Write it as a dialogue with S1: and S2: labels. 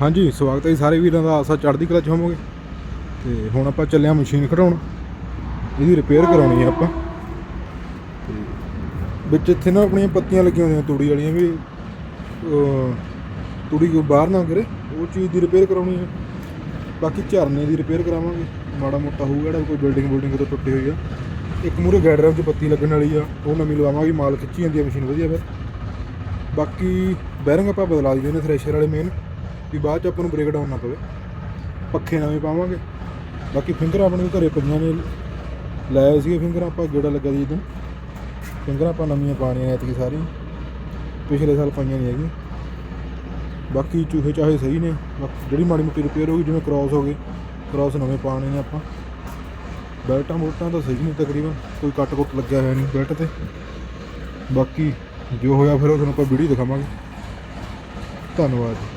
S1: ਹਾਂਜੀ, ਸਵਾਗਤ ਹੈ ਜੀ ਸਾਰੇ ਵੀਰਾਂ ਦਾ। ਆਸਾ ਚੜ੍ਹਦੀ ਕਲਾ ਚ ਹੋਵੋਗੇ। ਤੇ ਹੁਣ ਆਪਾਂ ਚੱਲਿਆ ਮਸ਼ੀਨ ਕਢਾਉਣ ਇਹਦੀ ਰਿਪੇਅਰ ਕਰਾਉਣੀ ਹੈ ਆਪਾਂ। ਤੇ ਵਿੱਚ ਇੱਥੇ ਨਾ ਆਪਣੀਆਂ ਪੱਤੀਆਂ ਲੱਗੀਆਂ ਹੁੰਦੀਆਂ ਤੂੜੀ ਵਾਲੀਆਂ ਵੀ। ਤੂੜੀ ਕੋ ਬਾਹਰ ਨਾ ਕਰੇ। ਉਹ ਚੀਜ਼ ਦੀ ਰਿਪੇਅਰ ਕਰਾਉਣੀ ਹੈ। ਬਾਕੀ ਝਰਨੇ ਦੀ ਰਿਪੇਅਰ ਕਰਾਵਾਂਗੇ। ਮਾੜਾ ਮੋਟਾ ਹੋਊਗਾ ਜਿਹੜਾ ਕੋਈ ਬਿਲਡਿੰਗ ਬਿਲਡਿੰਗ ਤੋਂ ਟੁੱਟੀ ਹੋਈ ਆ। ਇੱਕ ਮੂਰੇ ਗੈਡਰਾਂ 'ਚ ਪੱਤੀ ਲੱਗਣ ਵਾਲੀ ਆ। ਉਹ ਨਵੀਂ ਲਵਾਵਾਂਗੇ, ਮਾਲ ਖਿੱਚੀ ਜਾਂਦੀ ਆ ਮਸ਼ੀਨ, ਵਧੀਆ ਫਿਰ। ਬਾਕੀ ਬੈਰਿੰਗ ਆਪਾਂ ਬਦਲਾ ਦਿੰਦੇ ਨੇ ਥ੍ਰੈਸ਼ਰ ਵਾਲੇ ਮੇਨ ਵੀ ਬਾਅਦ ਚ ਆਪਾਂ ਨੂੰ ਬ੍ਰੇਕ ਡਾਊਨ ਨਾ ਪਵੇ। ਪੱਖੇ ਨਵੇਂ ਪਾਵਾਂਗੇ। ਬਾਕੀ ਫਿੰਗਰ ਆਪਣੇ ਘਰੇ ਪਈਆਂ ਨੇ। ਲੈ ਆਏ ਸੀਗੇ ਫਿੰਗਰ, ਆਪਾਂ ਗੇੜਾ ਲੱਗਾ ਸੀ ਜਦੋਂ ਫਿੰਗਰ ਆਪਾਂ ਨਵੀਆਂ ਪਾਣੀਆਂ ਐਤਕੀ ਸਾਰੀ ਪਿਛਲੇ ਸਾਲ ਪਾਈਆਂ ਨਹੀਂ ਹੈਗੀਆਂ। ਬਾਕੀ ਚੂਹੇ ਚਾਹੇ ਸਹੀ ਨੇ। ਬਾਕੀ ਜਿਹੜੀ ਮਾੜੀ ਮੋਟੀ ਰਿਪੇਅਰ ਹੋ ਗਈ ਜਿਵੇਂ ਕ੍ਰਾਸ ਹੋ ਗਏ ਕ੍ਰਾਸ ਨਵੇਂ ਪਾਣੇ ਨੇ ਆਪਾਂ। ਬੈਲਟਾਂ ਬੋਲਟਾਂ ਤਾਂ ਸਹੀ ਨੇ ਤਕਰੀਬਨ। ਕੋਈ ਕੱਟ ਕੁੱਟ ਲੱਗਿਆ ਹੋਇਆ ਨਹੀਂ ਬੈਲਟ ਤੇ। ਬਾਕੀ ਜੋ ਹੋਇਆ ਫਿਰ ਉਹ ਤੁਹਾਨੂੰ ਆਪਾਂ ਵੀਡੀਓ ਦਿਖਾਵਾਂਗੇ। ਧੰਨਵਾਦ। ਜੀ